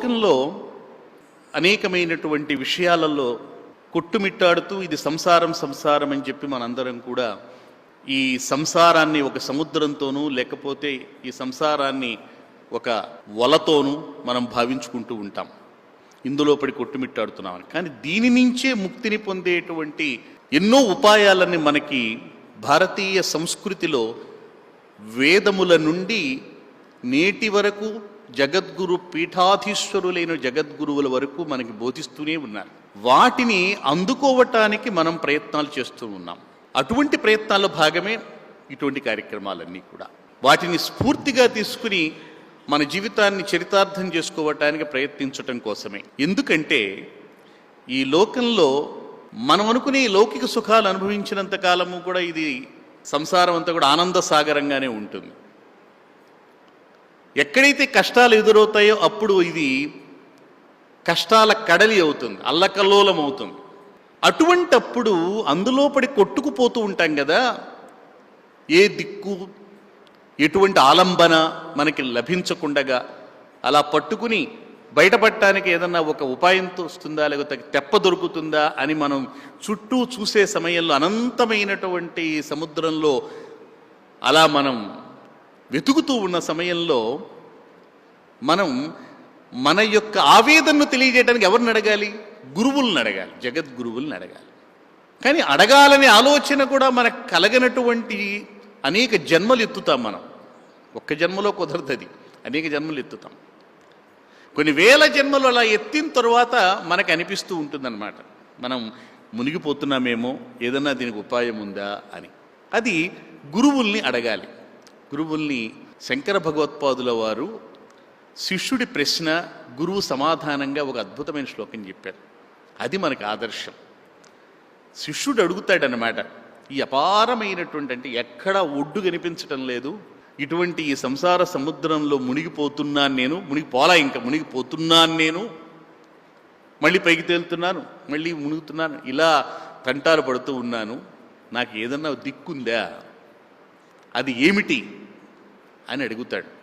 లోకంలో అనేకమైనటువంటి విషయాలలో కొట్టుమిట్టాడుతూ ఇది సంసారం సంసారం అని చెప్పి మనందరం కూడా ఈ సంసారాన్ని ఒక సముద్రంతోనూ లేకపోతే ఈ సంసారాన్ని ఒక వలతోనూ మనం భావించుకుంటూ ఉంటాం. ఇందులో పడి కొట్టుమిట్టాడుతున్నామని. కానీ దీని నుంచే ముక్తిని పొందేటువంటి ఎన్నో ఉపాయాలని మనకి భారతీయ సంస్కృతిలో వేదముల నుండి నేటి వరకు జగద్గురు పీఠాధీశ్వరులైన జగద్గురువుల వరకు మనకి బోధిస్తూనే ఉన్నారు. వాటిని అందుకోవటానికి మనం ప్రయత్నాలు చేస్తూ ఉన్నాం. అటువంటి ప్రయత్నాల్లో భాగమే ఇటువంటి కార్యక్రమాలన్నీ కూడా. వాటిని స్ఫూర్తిగా తీసుకుని మన జీవితాన్ని చరితార్థం చేసుకోవటానికి ప్రయత్నించటం కోసమే. ఎందుకంటే ఈ లోకంలో మనం అనుకునే లౌకిక సుఖాలు అనుభవించినంత కాలము కూడా ఇది సంసారం అంతా కూడా ఆనంద సాగరంగానే ఉంటుంది. ఎక్కడైతే కష్టాలు ఎదురవుతాయో అప్పుడు ఇది కష్టాల కడలి అవుతుంది అల్లకల్లోలం అవుతుంది. అటువంటప్పుడు అందులో పడి కొట్టుకుపోతూ ఉంటాం కదా ఏ దిక్కు ఎటువంటి ఆలంబన మనకి లభించకుండగా అలా పట్టుకుని బయటపడటానికి ఏదన్నా ఒక ఉపాయంతో వస్తుందా లేకపోతే తెప్ప దొరుకుతుందా అని మనం చుట్టూ చూసే సమయంలో అనంతమైనటువంటి సముద్రంలో అలా మనం వెతుకుతూ ఉన్న సమయంలో మనం మన యొక్క ఆవేదనను తెలియజేయడానికి ఎవరిని అడగాలి? గురువులను అడగాలి. జగద్గురువులను అడగాలి. కానీ అడగాలనే ఆలోచన కూడా మనకు కలగనటువంటి అనేక జన్మలు ఎత్తుతాం మనం. ఒక్క జన్మలో కుదరదు అనేక జన్మలు ఎత్తుతాం. కొన్ని వేల జన్మలు అలా ఎత్తిన తర్వాత మనకు అనిపిస్తూ ఉంటుందన్నమాట. మనం మునిగిపోతున్నామేమో? ఏదన్నా దీనికి ఉపాయం ఉందా అని. అది గురువుల్ని అడగాలి. గురువుల్ని శంకర భగవత్పాదుల వారు శిష్యుడి ప్రశ్న గురువు సమాధానంగా ఒక అద్భుతమైన శ్లోకం చెప్పారు. అది మనకు ఆదర్శం. శిష్యుడు అడుగుతాడనమాట ఈ అపారమైనటువంటి అంటే ఎక్కడ ఒడ్డు కనిపించటం లేదు. ఇటువంటి ఈ సంసార సముద్రంలో మునిగిపోతున్నాను నేను మునిగిపోలా ఇంకా మునిగిపోతున్నాను నేను. మళ్ళీ పైకి తేలుతున్నాను మళ్ళీ మునుగుతున్నాను ఇలా తంటాలు పడుతూ ఉన్నాను. నాకు ఏదన్నా దిక్కుందా? అది ఏమిటి? అని అడుగుతాడు.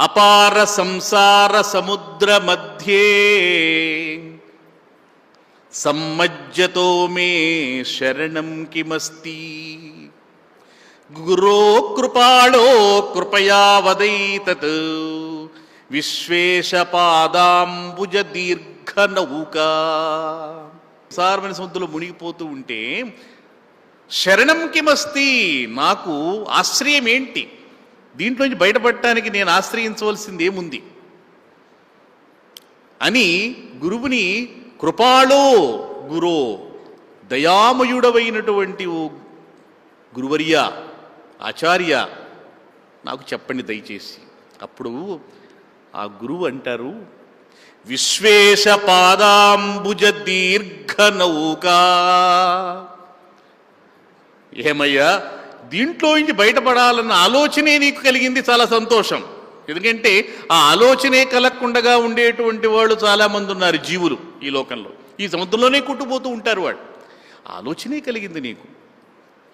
అపార సంసార సముద్ర మధ్యే సమ్మజ్జతో మే శరణం కిమస్తి. గురో కృపాళో కృపయా వదైతత్. విశ్వేశపాదాంబుజ దీర్ఘ నౌక. సారమైన సముద్రంలో మునిగిపోతూ ఉంటే శరణం కిమస్తి నాకు ఆశ్రయం ఏంటి దీంట్లోంచి బయటపడటానికి నేను ఆశ్రయించవలసింది ఏముంది? అని గురువుని కృపాళో గురో దయామయుడవైనటువంటి ఓ గురువర్య ఆచార్య నాకు చెప్పండి దయచేసి. అప్పుడు ఆ గురువు అంటారు విశ్వేశ పాదాంబుజ దీర్ఘ నౌకా. ఏమయ్యా? దీంట్లో నుంచి బయటపడాలన్న ఆలోచనే నీకు కలిగింది చాలా సంతోషం. ఎందుకంటే ఆ ఆలోచనే కలగకుండగా ఉండేటువంటి వాళ్ళు చాలామంది ఉన్నారు జీవులు ఈ లోకంలో. ఈ సముద్రంలోనే కుట్టుపోతూ ఉంటారు వాళ్ళు. ఆలోచనే కలిగింది నీకు.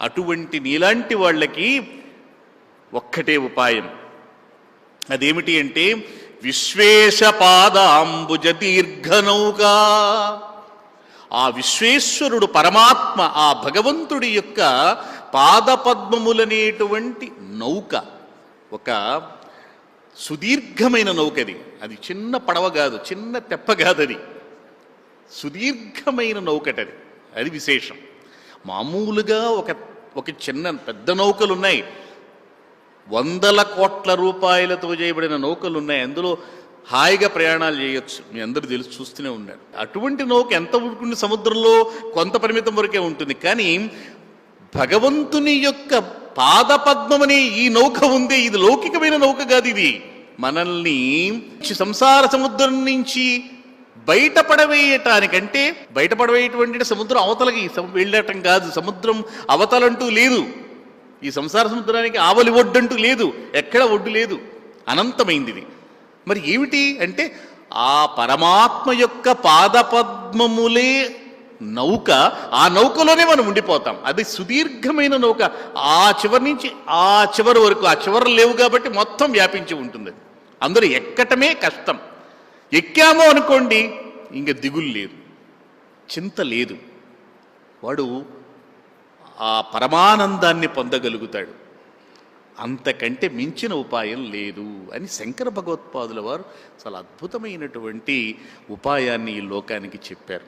అటువంటి నీలాంటి వాళ్ళకి ఒక్కటే ఉపాయం. అదేమిటి అంటే విశ్వేశ పాదాంబుజ దీర్ఘనౌగా ఆ విశ్వేశ్వరుడు పరమాత్మ ఆ భగవంతుడి యొక్క పాదపద్మములనేటువంటి నౌక ఒక సుదీర్ఘమైన నౌకది. అది చిన్న పడవ కాదు చిన్న తెప్ప కాదు అది సుదీర్ఘమైన నౌకటది. అది విశేషం. మామూలుగా ఒక ఒక చిన్న పెద్ద నౌకలు ఉన్నాయి వందల కోట్ల రూపాయలతో చేయబడిన నౌకలు ఉన్నాయి అందులో హాయిగా ప్రయాణాలు చేయొచ్చు. మీ అందరూ తెలిసి చూస్తూనే ఉన్నారు. అటువంటి నౌక ఎంత ఉంటుంది? సముద్రంలో కొంత పరిమితం వరకే ఉంటుంది. కానీ భగవంతుని యొక్క పాదపద్మమనే ఈ నౌక ఉంది. ఇది లౌకికమైన నౌక కాదు ఇది. మనల్ని సంసార సముద్రం నుంచి బయటపడవేయటానికంటే బయటపడవేయటువంటి సముద్రం అవతలకి వెళ్ళటం కాదు. సముద్రం అవతలంటూ లేదు. ఈ సంసార సముద్రానికి ఆవలి ఒడ్డంటూ లేదు. ఎక్కడ ఒడ్డు లేదు. అనంతమైంది ఇది మరి ఏమిటి అంటే ఆ పరమాత్మ యొక్క పాదపద్మములే నౌక ఆ నౌకలోనే మనం ఉండిపోతాం. అది సుదీర్ఘమైన నౌక. ఆ చివరి నుంచి ఆ చివరి వరకు ఆ చివరలు లేవు కాబట్టి మొత్తం వ్యాపించి ఉంటుంది. అందరూ అందులో ఎక్కటమే కష్టం. ఎక్కాము అనుకోండి ఇంక దిగులు లేదు. చింత లేదు. వాడు ఆ పరమానందాన్ని పొందగలుగుతాడు. అంతకంటే మించిన ఉపాయం లేదు అని శంకర భగవత్పాదుల వారు చాలా అద్భుతమైనటువంటి ఉపాయాన్ని ఈ లోకానికి చెప్పారు.